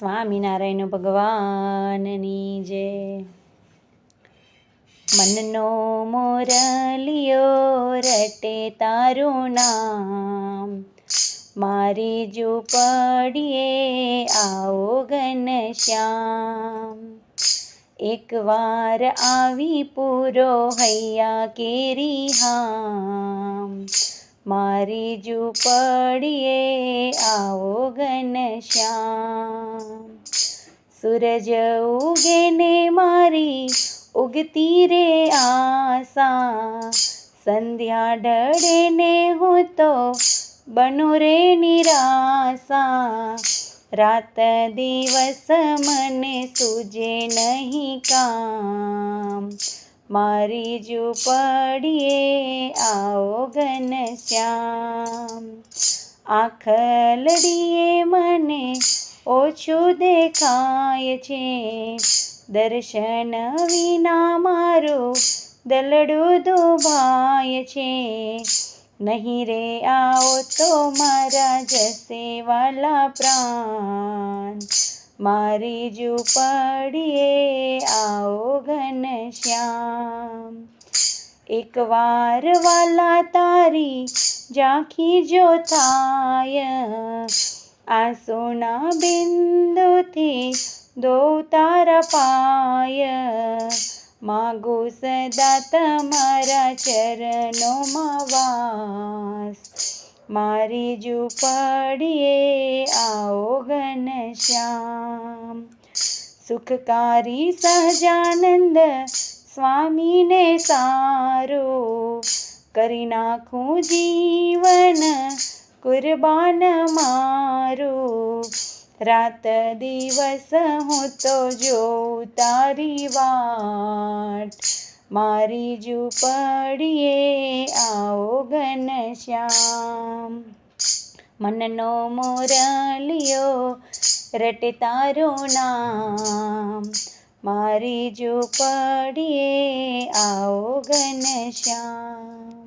સ્વામિનારાયણ ભગવાનની જય મનનો મોરલિયો રટે તારું નામ. મારી ઝૂંપડીએ આવો ઘનશ્યામ એકવાર આવી પૂરો હૈયા કેરી હામ. મારી ઝૂંપડીએ આવો ઘનશ્યામ સૂરજ ઉગે ને મારી ઉગતી રે આશા સંધ્યા ડળે ને હું તો બનું રે નિરાશા રાત દિવસ મને સૂજે નહીં કામ. મારી ઝૂંપડીએ આવો ઘનશ્યામ આંખ લડીએ મને ઓછું દેખાય છે. દર્શન વિના મારું દલડું દુભાય છે. નહીં રે આવો તો મારા જશે વાલા પ્રાણ. મારી ઝૂંપડીએ આવો ઘનશ્યામ એકવાર વાલા તારી ઝાંખી જો થાય આંસુના બિંદુથી દો તારા પાય. માગો સદા તમારા ચરણોમાં વાસ મારી જુપાડીએ આવો ઘનશ્યામ સુખકારી સહજાનંદ સ્વામીને સારો કરી નાખું જીવન, કુરબાન મારું. રાત દિવસ હું તો જો તારી વાટ. મારી ઝૂંપડીએ આવો ઘનશ્યામ મનનો મોરલિયો રટે તારું નામ. મારી ઝૂંપડીએ આવો ઘનશ્યામ